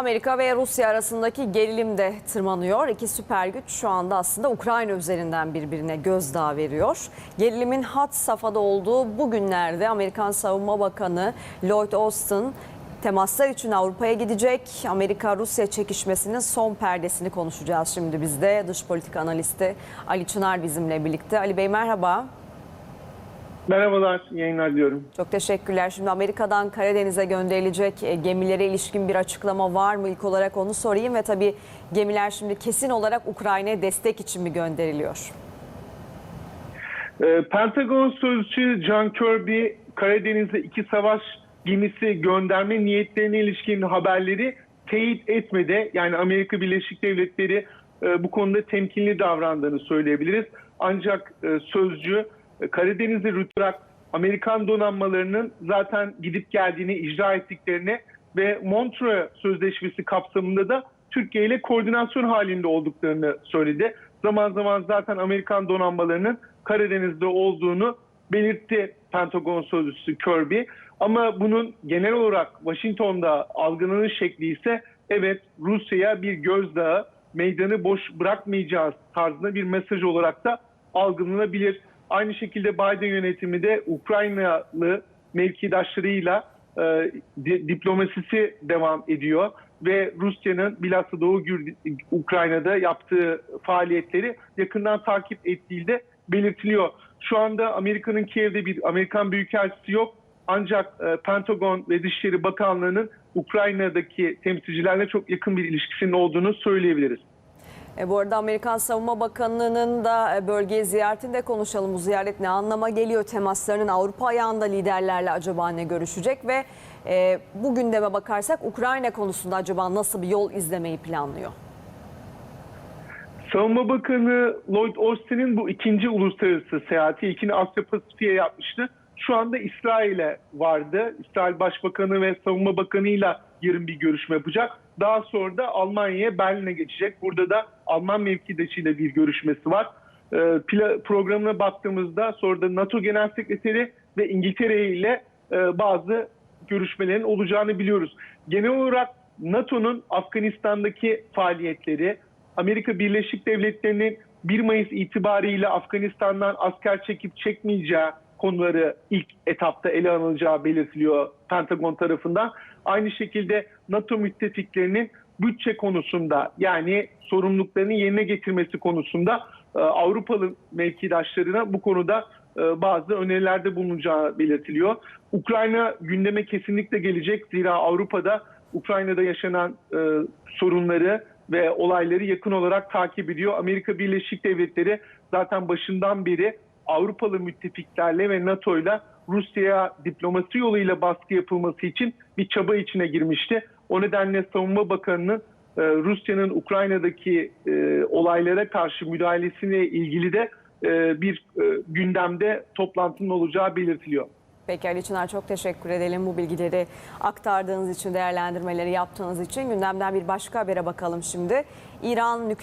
Amerika ve Rusya arasındaki gerilim de tırmanıyor. İki süper güç şu anda aslında Ukrayna üzerinden birbirine gözdağı veriyor. Gerilimin hat safhada olduğu bu günlerde Amerikan Savunma Bakanı Lloyd Austin temaslar için Avrupa'ya gidecek. Amerika-Rusya çekişmesinin son perdesini konuşacağız şimdi biz de. Dış politika analisti Ali Çınar bizimle birlikte. Ali Bey merhaba. Merhabalar, yayınlar diyorum. Çok teşekkürler. Şimdi Amerika'dan Karadeniz'e gönderilecek e, gemilere ilişkin bir açıklama var mı? İlk olarak onu sorayım ve tabii gemiler şimdi kesin olarak Ukrayna'ya destek için mi gönderiliyor? Ee, Pentagon sözcüsü John Kirby, Karadeniz'e iki savaş gemisi gönderme niyetlerine ilişkin haberleri teyit etmedi. Yani Amerika Birleşik Devletleri e, bu konuda temkinli davrandığını söyleyebiliriz. Ancak e, sözcü Karadeniz'e rütrak Amerikan donanmalarının zaten gidip geldiğini, icra ettiklerini ve Montreux Sözleşmesi kapsamında da Türkiye ile koordinasyon halinde olduklarını söyledi. Zaman zaman zaten Amerikan donanmalarının Karadeniz'de olduğunu belirtti Pentagon sözcüsü Kirby. Ama bunun genel olarak Washington'da algılanış şekli ise evet Rusya'ya bir gözdağı, meydanı boş bırakmayacağız tarzında bir mesaj olarak da algılanabilir. Aynı şekilde Biden yönetimi de Ukraynalı mevkidaşlarıyla e, di- diplomasisi devam ediyor ve Rusya'nın bilhassa Doğu Gür- Ukrayna'da yaptığı faaliyetleri yakından takip ettiği de belirtiliyor. Şu anda Amerika'nın Kiev'de bir Amerikan Büyükelçisi yok. Ancak e, Pentagon ve Dışişleri Bakanlığı'nın Ukrayna'daki temsilcilerle çok yakın bir ilişkisinin olduğunu söyleyebiliriz. E, bu arada Amerikan Savunma Bakanlığı'nın da e, bölgeye ziyaretinde konuşalım. Bu ziyaret ne anlama geliyor? Temaslarının Avrupa ayağında liderlerle acaba ne görüşecek? Ve e, bu gündeme bakarsak Ukrayna konusunda acaba nasıl bir yol izlemeyi planlıyor? Savunma Bakanı Lloyd Austin'in bu ikinci uluslararası seyahati ilkini Asya Pasifik'e yapmıştı. Şu anda İsrail'e vardı. İsrail Başbakanı ve Savunma Bakanı'yla yarın bir görüşme yapacak. Daha sonra da Almanya'ya Berlin'e geçecek. Burada da Alman mevkidaşıyla bir görüşmesi var. Ee, programına baktığımızda sonra da NATO Genel Sekreteri ve İngiltere ile e, bazı görüşmelerin olacağını biliyoruz. Genel olarak NATO'nun Afganistan'daki faaliyetleri, Amerika Birleşik Devletleri'nin 1 Mayıs itibariyle Afganistan'dan asker çekip çekmeyeceği konuları ilk etapta ele alınacağı belirtiliyor Pentagon tarafından. Aynı şekilde NATO müttefiklerinin bütçe konusunda yani sorumluluklarını yerine getirmesi konusunda e, Avrupalı mevkidaşlarına bu konuda e, bazı önerilerde bulunacağı belirtiliyor. Ukrayna gündeme kesinlikle gelecek zira Avrupa'da Ukrayna'da yaşanan e, sorunları ve olayları yakın olarak takip ediyor. Amerika Birleşik Devletleri zaten başından beri Avrupalı müttefiklerle ve NATO'yla Rusya'ya diplomasi yoluyla baskı yapılması için bir çaba içine girmişti. O nedenle Savunma Bakanı'nın e, Rusya'nın Ukrayna'daki e, olaylara karşı müdahalesine ilgili de e, bir gündemde toplantının olacağı belirtiliyor. Peki Ali Çınar çok teşekkür edelim bu bilgileri aktardığınız için, değerlendirmeleri yaptığınız için. Gündemden bir başka habere bakalım şimdi. İran nükleer